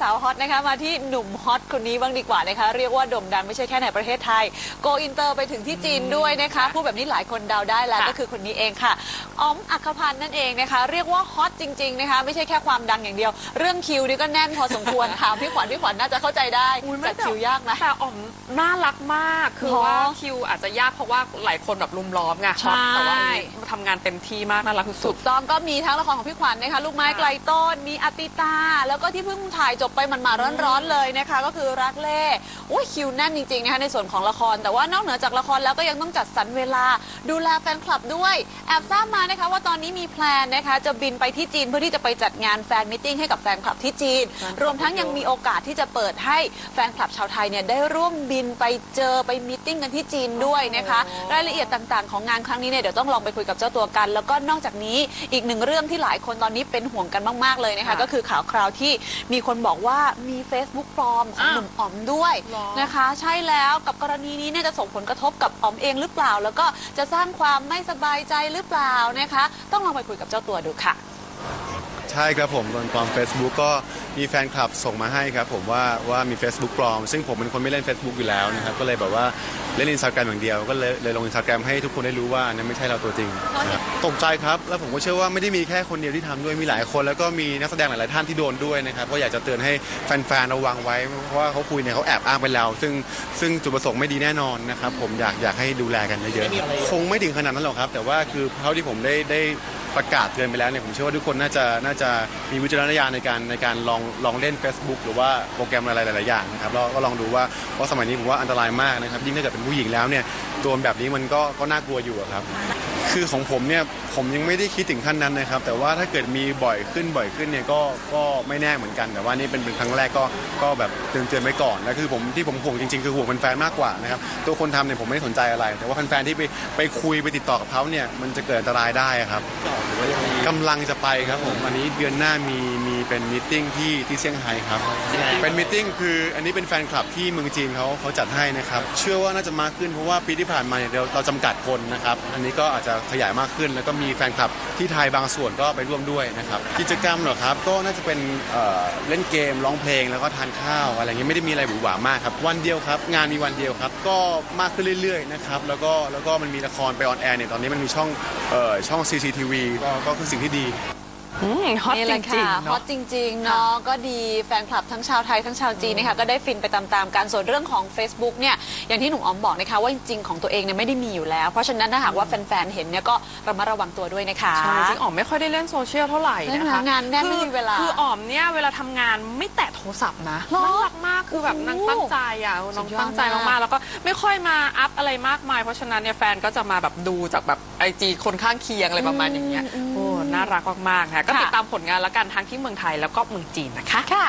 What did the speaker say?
สาวฮอตนะคะมาที่หนุ่มฮอตคนนี้บ้างดีกว่านะคะ เรียกว่าโด่งดังไม่ใช่แค่ในประเทศไทย โกอินเตอร์ไปถึงที่จีนด้วยนะคะพูดแบบนี้หลายคนเดาได้แล้วค่ะก็คือคนนี้เองค่ะอ๋อมอัครพันธ์นั่นเองนะคะ เรียกว่าฮอตจริงๆนะคะไม่ใช่แค่ความดังอย่างเดียว เรื่องคิวนี่ก็แน่นพอสมควรถามพี่ขวัญพี่ขวัญน่าจะเข้าใจได้อุ๊ยไม่จัดคิวยากไหมแต่อ๋อมน่ารักมากคือหรอว่าคิวอาจจะยากเพราะว่าหลายคนแบบลุมล้อมไงใช่แต่ว่าอันนี้ทำงานเต็มที่มากน่ารักสุถูดกต้องก็มีทั้งละครของพี่ขวัญนะคะลูกไม้ค่ะไกลต้นมีอติตาแล้วก็ที่เพิ่งถ่ายจบไปมันมาร้อนๆเลยนะคะ ก็คือรักเล่โอ้ยคิวแน่นจริงๆนะคะในส่วนของละคร แต่ว่านอกเหนือจากละครแล้วก็ยังต้องจัดสรรเวลาดูแลแฟนคลับด้วยแอบทราบมานะคะว่าตอนนี้มีแพลนนะคะจะบินไปที่จีนเพื่อที่จะไปจัดงานแฟนมิทติ้งให้กับแฟนคลับที่จีน รวมทั้งยังมีโอกาสที่จะเปิดให้แฟนคลับชาวไทยเนี่ยได้ร่วมบินไปเจอไปมิทติ้งกันที่จีนด้วยนะคะรายละเอียดต่างๆ ของงานครั้งนี้เนี่ยเดี๋ยวต้องลองไปคุยกับเจ้าตัวกัน แล้วก็นอกจากนี้อีกหนึ่งเรื่องที่หลายคนตอนนี้เป็นห่วงกันมากๆเลยนะคะค่ะก็คือข่าวคราวที่มีคนบอกว่ามี Facebook ปลอมของอ้าวหนุ่มอ๋อมด้วยหรอ นะคะ ใช่แล้วกับกรณีนี้เนี่ยจะส่งผลกระทบกับอ๋อมเองหรือเปล่า แล้วก็จะสร้างความไม่สบายใจหรือเปล่านะคะ ต้องลองไปคุยกับเจ้าตัวดูค่ะ ใช่ครับผมตอนปลอม Facebook ก็มีแฟนคลับส่งมาให้ครับผมว่าว่ามี Facebook ปลอม ซึ่งผมเป็นคนไม่เล่น Facebook อยู่แล้วนะครับก็เลยแบบว่าเล่นอินสตาแกรมอย่างเดียว ก็เลยเลยลงอินสตาแกรมให้ทุกคนได้รู้ว่าอันนั้นไม่ใช่เราตัวจริงนะครับตกใจครับแล้วผมก็เชื่อว่าไม่ได้มีแค่คนเดียวที่ทำด้วยมีหลายคน แล้วก็มีนักแสดงหลายๆท่านที่โดนด้วยนะครับก็อยากจะเตือนให้แฟนๆระวังไว้เพราะว่าเขาคุยเนี่ยเขาแอบอ้างไปแล้ว ซึ่งซึ่งจุดประสงค์ไม่ดีแน่นอนนะครับผมอยากอยากให้ดูแลกันเยอะๆคงไม่ถึงขนาดนั้นหรอกครับ แต่ว่าคือเท่าที่ผมได้ได้ ประกาศเตือนไปแล้วเนี่ยผมเชื่อว่าทุกคนน่าจะน่าจะมีวิจารณญาณในการในการลองลองเล่น Facebook หรือว่าโปรแกรมอะไรหลายๆอย่างนะครับแล้วก็ลองดูว่าเพราะสมัยนี้ผมว่าอันตรายมากนะครับยิ่งถ้าเกิดเป็นผู้หญิงแล้วเนี่ยโดนแบบนี้มันก็ก็น่ากลัวอยู่อะครับ คือของผมเนี่ยผมยังไม่ได้คิดถึงขั้นนั้นนะครับ แต่ว่าถ้าเกิดมีบ่อยขึ้นบ่อยขึ้นเนี่ยก็ก็ไม่แน่เหมือนกัน แต่ว่านี่เป็นเป็นครั้งแรกก็ก็แบบเตือนเตือนไว้ก่อนแล้วคือผมที่ผมห่วงจริงๆคือห่วงแฟนๆมากกว่านะครับตัวคนทำเนี่ยผมไม่ได้สนใจอะไร แต่ว่าแฟนๆที่ไปไปคุยไปติดต่อกับเขาเนี่ยมันจะเกิดอันตรายได้ครับ กำลังจะไปครับผม อันนี้เดือนหน้ามีมี เป็นมิทติ้งที่ที่เซี่ยงไฮ้ครับ เป็นมิทติ้งคืออันนี้เป็นแฟนคลับที่เมืองจีนเขาเขาจัดให้นะครับ เชื่อว่าน่าจะมากขึ้นเพราะว่าปีที่ผ่านมาเนี่ยเราเราจำกัดคนนะครับ อันนี้ก็อาจจะขยายมากขึ้น แล้วก็มีแฟนคลับที่ไทยบางส่วนก็ไปร่วมด้วยนะครับกิจกรรมเหรอครับก็น่าจะเป็นเอ่อเล่นเกมร้องเพลงแล้วก็ทานข้าว อะไรเงี้ยไม่ได้มีอะไรหวือหวามากครับวันเดียวครับงานมีวันเดียวครับก็มากขึ้นเรื่อยๆนะครับแล้วก็แล้วก็มันมีละครไปออนแอร์เนี่ยตอนนี้มันมีช่องเอ่อช่อง CCTV ก็ก็คือสิ่งที่ดีๆอืม ฮอตนี่จแหละริค่ะงๆฮอเนาะ ตจริงๆเนาะก็ดีแฟนคลับทั้งชาวไทยทั้งชาวจีนนะคะก็ได้ฟินไปตามๆกันส่วนเรื่องของ Facebook เนี่ยอย่างที่หนุ่มออมบอกนะคะว่าจริงๆของตัวเองเนี่ยไม่ได้มีอยู่แล้ว เพราะฉะนั้นถ้าหากว่าแฟนๆเห็นเนี่ยก็ระมัดระวังตัวด้วยนะคะ ใช่จริงๆอ๋อมไม่ค่อยได้เล่นโซเชียลเท่าไหร่นะคะงานแน่นไม่คือมีเวลาคืออ๋อมเนี่ยเวลาทำงานไม่แตะโทรศัพท์นะหรอน่ารักมากคือแบบโอ้โหนางตั้งใจอะน้องสุดยอดตั้งใจมากมากๆ แล้วก็ไม่ค่อยมาอัพอะไรมากมาย เพราะฉะนั้นเนี่ยแฟนก็จะมาแบบดูจากแบบไอจีคนข้างเคียงอะไรประมาณอย่างเงี้ยโอ้น่ารักมากๆค่ะก็ติดตามผลงานแล้วกันทั้งที่เมืองไทยแล้วก็เมืองจีนนะคะค่ะ